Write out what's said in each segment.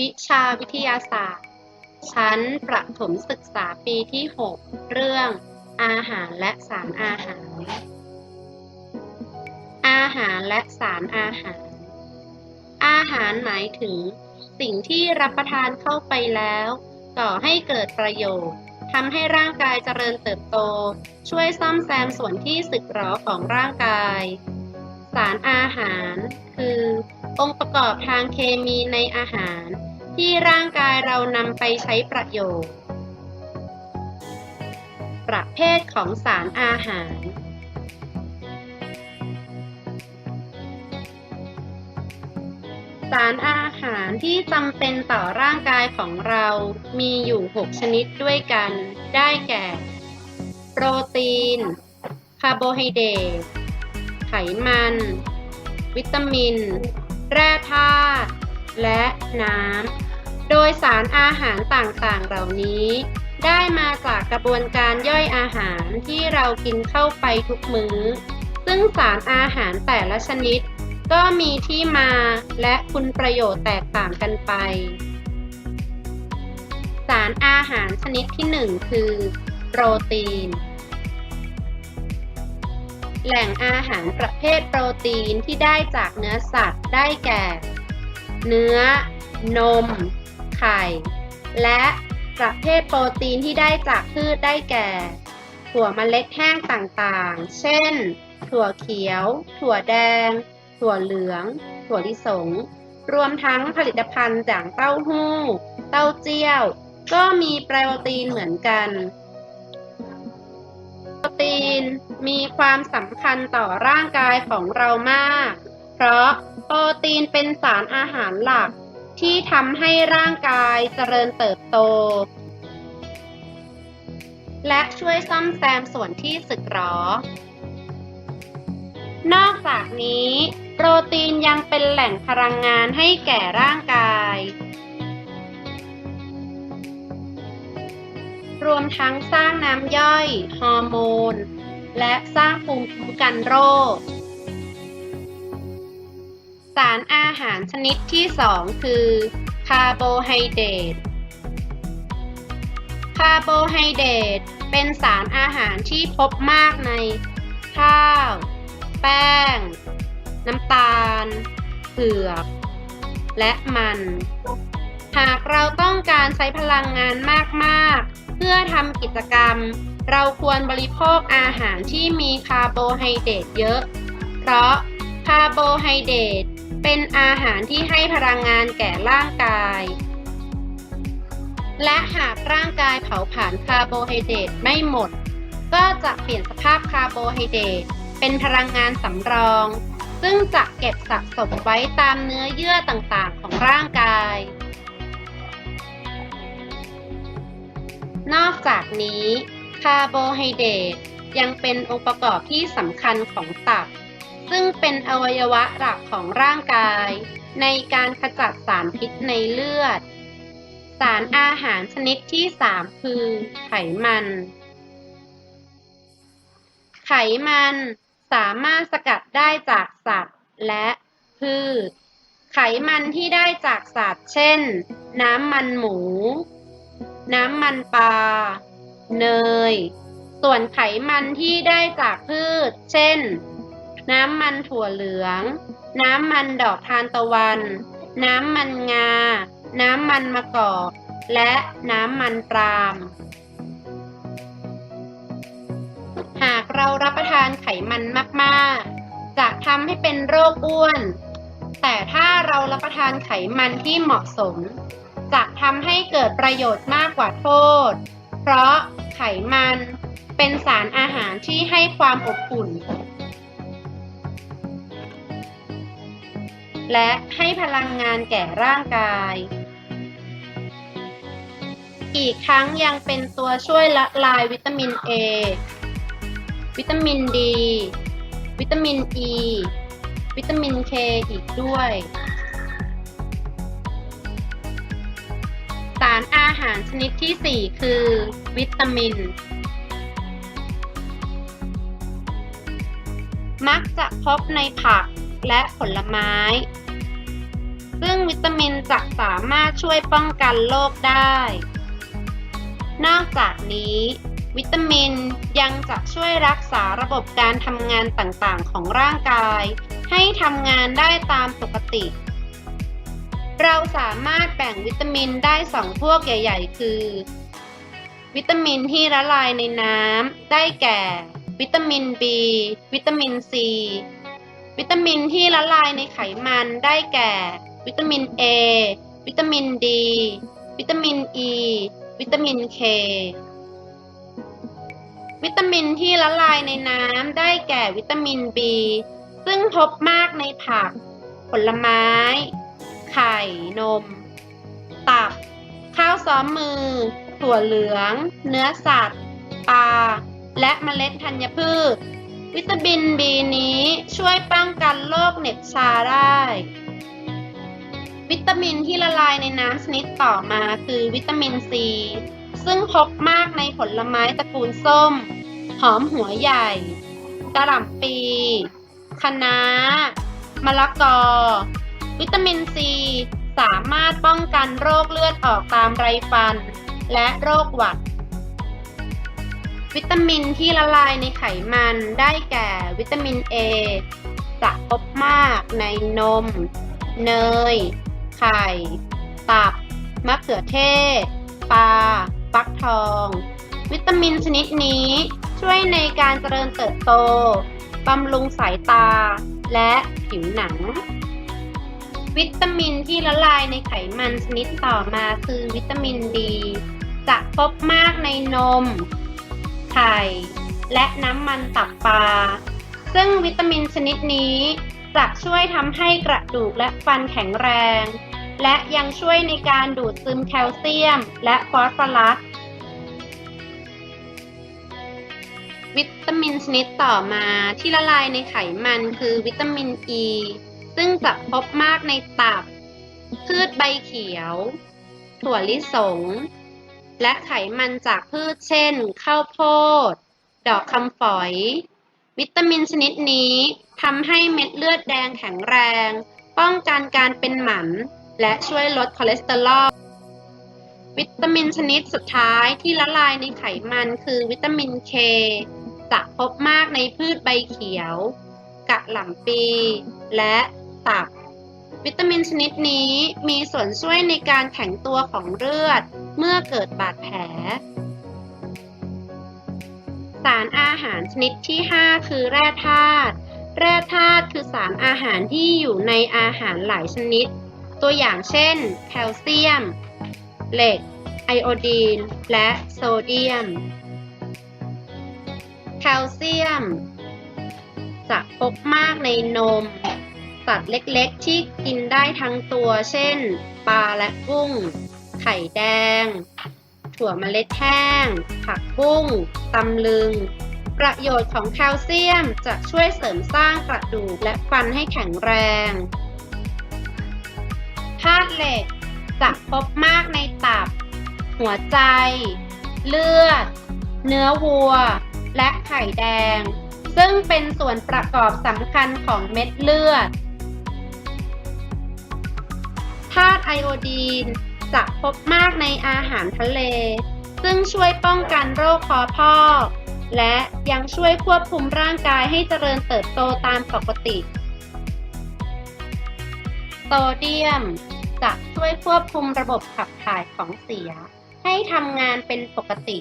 วิชาวิทยาศาสตร์ ชั้นประถมศึกษาปีที่ 6 เรื่อง อาหารและสารอาหาร อาหารและสารอาหาร อาหารหมายถึง สิ่งที่รับประทานเข้าไปแล้วก่อให้เกิดประโยชน์ทำให้ร่างกายเจริญเติบโต ช่วยซ่อมแซมส่วนที่สึกหรอของร่างกาย สารอาหาร คือ องค์ประกอบทางเคมีในอาหาร ที่ร่างกายเรานำไปใช้ประโยชน์ ประเภทของสารอาหาร สารอาหารที่จำเป็นต่อร่างกายของเรามีอยู่ 6 ชนิดด้วยกัน ได้แก่ โปรตีน คาร์โบไฮเดรต ไขมัน วิตามิน แร่ธาตุและน้ำ โดยสารอาหารต่างๆ เหล่านี้ ได้มาจากกระบวนการย่อยอาหารที่เรากินเข้าไปทุกมื้อ ซึ่งสารอาหารแต่ละชนิด ก็มีที่มาและคุณประโยชน์แตกต่างกันไป สารอาหารชนิดที่ 1 คือ โปรตีน แหล่งอาหารประเภทโปรตีนที่ได้จากเนื้อสัตว์ได้แก่ เนื้อ นม ไข่ และประเภทโปรตีนที่ได้จากพืชได้แก่ ถั่วเมล็ดแห้งต่างๆ เช่น ถั่วเขียว ถั่วแดง ถั่วเหลือง ถั่วลิสง รวมทั้งผลิตภัณฑ์จากเต้าหู้ เต้าเจี้ยว ก็มีโปรตีนเหมือนกันโปรตีนมีความสำคัญต่อร่างกายของเรามาก เพราะโปรตีนเป็นสารอาหารหลัก ที่ทำให้ร่างกายเจริญเติบโต และช่วยซ่อมแซมส่วนที่สึกหรอ นอกจากนี้ โปรตีนยังเป็นแหล่งพลังงานให้แก่ร่างกาย รวมทั้งสร้างน้ำย่อย ฮอร์โมน และสร้างภูมิคุ้มกันโรค สารอาหารชนิดที่ 2 คือคาร์โบไฮเดรต คาร์โบไฮเดรตเป็นสารอาหารที่พบมากใน ข้าว แป้ง น้ำตาลเผือก และมัน หากเราต้องการใช้พลังงานมากๆ เพื่อทำกิจกรรม เราควรบริโภคอาหารที่มีคาร์โบไฮเดรตเยอะ เพราะคาร์โบไฮเดรต เป็นอาหารที่ให้พลังงานแก่ร่างกาย และหากร่างกายเผาผลาญคาร์โบไฮเดรตไม่หมด ก็จะเปลี่ยนสภาพคาร์โบไฮเดรตเป็นพลังงานสำรอง ซึ่งจะเก็บสะสมไว้ตามเนื้อเยื่อต่างๆของร่างกาย นอกจากนี้คาร์โบไฮเดรตยังเป็นองค์ประกอบที่สำคัญของตับ ซึ่งเป็นอวัยวะหลักของร่างกาย ในการขจัดสารพิษในเลือด สารอาหารชนิดที่ 3 คือ ไขมัน ไขมันสามารถสกัดได้จากสัตว์และพืช ไขมันที่ได้จากสัตว์เช่น น้ำมันหมู น้ำมันปลา เนย ส่วนไขมันที่ได้จากพืช เช่น น้ำมันถั่วเหลือง น้ำมันดอกทานตะวัน น้ำมันงา น้ำมันมะกอก และน้ำมันปาล์มหากเรารับประทานไขมันมากๆ จะทำให้เป็นโรคอ้วน แต่ถ้าเรารับประทานไขมันที่เหมาะสม จะทำให้เกิดประโยชน์มากกว่าโทษ เพราะไขมันเป็นสารอาหารที่ให้ความอบอุ่น และให้พลังงานแก่ร่างกาย อีกทั้งยังเป็นตัวช่วยละลายวิตามิน A วิตามิน D วิตามิน E วิตามิน K อีกด้วย สารอาหารชนิดที่ 4 คือ วิตามิน มักจะพบในผักและผลไม้ ซึ่งวิตามินจะสามารถช่วยป้องกันโรคได้ นอกจากนี้ วิตามินยังจะช่วยรักษาระบบการทำงานต่างๆ ของร่างกาย ให้ทำงานได้ตามปกติ เราสามารถแบ่งวิตามินได้สองพวกใหญ่ ๆ คือ วิตามินที่ละลายในน้ำได้แก่ วิตามิน B วิตามิน C วิตามินที่ละลายในไขมันได้แก่ วิตามิน A วิตามิน D วิตามิน E วิตามิน K วิตามินที่ละลายในน้ำได้แก่วิตามิน B ซึ่งพบมากในผัก ผลไม้ ไข่ นม ตับ ข้าวซ้อมมือ ถั่วเหลือง เนื้อสัตว์ ปลา และเมล็ดธัญพืช วิตามิน B นี้ช่วยป้องกันโรคเหน็บชาได้ วิตามินที่ละลายในน้ำชนิดต่อมาคือวิตามิน C ซึ่งพบมากในผลไม้ตระกูลส้ม หอมหัวใหญ่ กระหล่ำปี คะน้ามะละกอ วิตามิน C สามารถป้องกันโรคเลือดออกตามไรฟัน และโรคหวัด วิตามินที่ละลายในไขมันได้แก่วิตามิน A จะพบมากในนม เนย ไข่ ตับ มะเขือเทศ ปลา ฟักทอง วิตามินชนิดนี้ช่วยในการเจริญเติบโต บำรุงสายตา และผิวหนัง วิตามินที่ละลายในไขมันชนิดต่อมาคือวิตามินดี จะพบมากในนม ไข่ และน้ำมันตับปลา ซึ่งวิตามินชนิดนี้จะช่วยทำให้กระดูกและฟันแข็งแรง และยังช่วยในการดูดซึมแคลเซียม และฟอสฟอรัส วิตามินชนิดต่อมาที่ละลายในไขมันคือวิตามินอ e, ีซึ่งจะพบมากในตับ พืชใบเขียว ถั่วลิสง และไขมันจากพืชเช่น ข้าวโพด ดอกคำฝอย วิตามินชนิดนี้ทำให้เม็ดเลือดแดงแข็งแรง ป้องกันการเป็นหมัน และช่วยลดคอเลสเตอรอล วิตามินชนิดสุดท้ายที่ละลายในไขมันคือวิตามินเคจะพบมากในพืชใบเขียว กะหล่ำปี และตับ วิตามินชนิดนี้มีส่วนช่วยในการแข็งตัวของเลือดเมื่อเกิดบาดแผล สารอาหารชนิดที่ 5 คือแร่ธาตุ แร่ธาตุคือสารอาหารที่อยู่ในอาหารหลายชนิด ตัวอย่างเช่น แคลเซียม เหล็ก ไอโอดีน และโซเดียม แคลเซียม จะพบมากในนม สัตว์เล็กๆ ที่กินได้ทั้งตัว เช่น ปลาและกุ้ง ไข่แดง ถั่วเมล็ดแห้ง ผักบุ้งตำลึงประโยชน์ของแคลเซียมจะช่วยเสริมสร้างกระดูกและฟันให้แข็งแรง ธาตุเหล็กจะพบมากในตับ หัวใจ เลือด เนื้อวัว และไข่แดง ซึ่งเป็นส่วนประกอบสำคัญของเม็ดเลือดธาตุไอโอดีนจะพบมากในอาหารทะเล ซึ่งช่วยป้องกันโรคคอพอกและยังช่วยควบคุมร่างกายให้เจริญเติบโตตามปกติ โซเดียม จะช่วยควบคุมระบบขับถ่ายของเสีย ให้ทำงานเป็นปกติ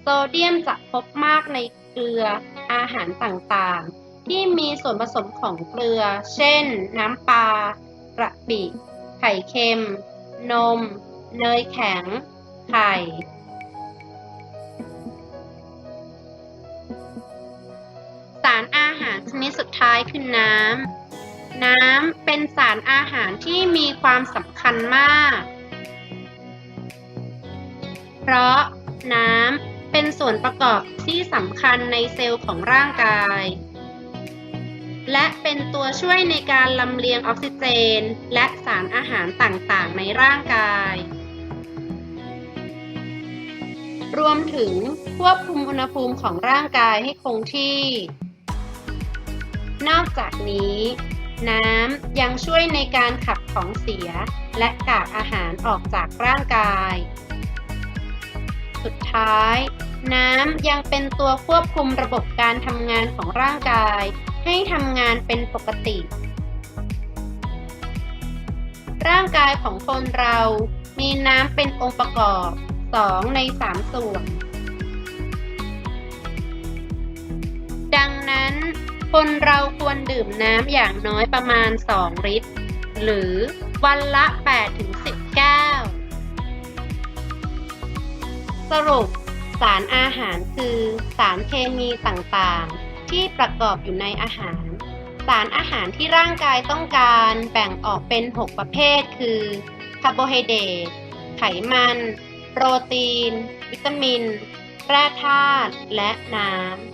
โซเดียมจะพบมากในเกลืออาหารต่างๆ ที่มีส่วนผสมของเกลือ เช่น น้ำปลากระปิไข่เค็ม นม เนยแข็ง ไข่ สารอาหารชนิดสุดท้ายคือน้ำ น้ำเป็นสารอาหารที่มีความสำคัญมาก เพราะน้ำเป็นส่วนประกอบที่สำคัญในเซลล์ของร่างกาย และเป็นตัวช่วยในการลำเลียงออกซิเจน และสารอาหารต่างๆ ในร่างกาย รวมถึงควบคุมอุณหภูมิของร่างกายให้คงที่ นอกจากนี้ น้ำยังช่วยในการขับของเสีย และกากอาหารออกจากร่างกาย สุดท้าย น้ำยังเป็นตัวควบคุมระบบการทำงานของร่างกาย ให้ทำงานเป็นปกติ ร่างกายของคนเรามีน้ำเป็นองค์ประกอบ 2 ใน 3 ส่วน คนเราควรดื่มน้ำอย่างน้อยประมาณ 2 ลิตร หรือวันละ 8-10 แก้ว สรุป สารอาหารคือสารเคมีต่างๆ ที่ประกอบอยู่ในอาหาร สารอาหารที่ร่างกายต้องการแบ่งออกเป็น 6 ประเภท คือคาร์โบไฮเดรตไขมัน โปรตีน วิตามิน แร่ธาตุและน้ำ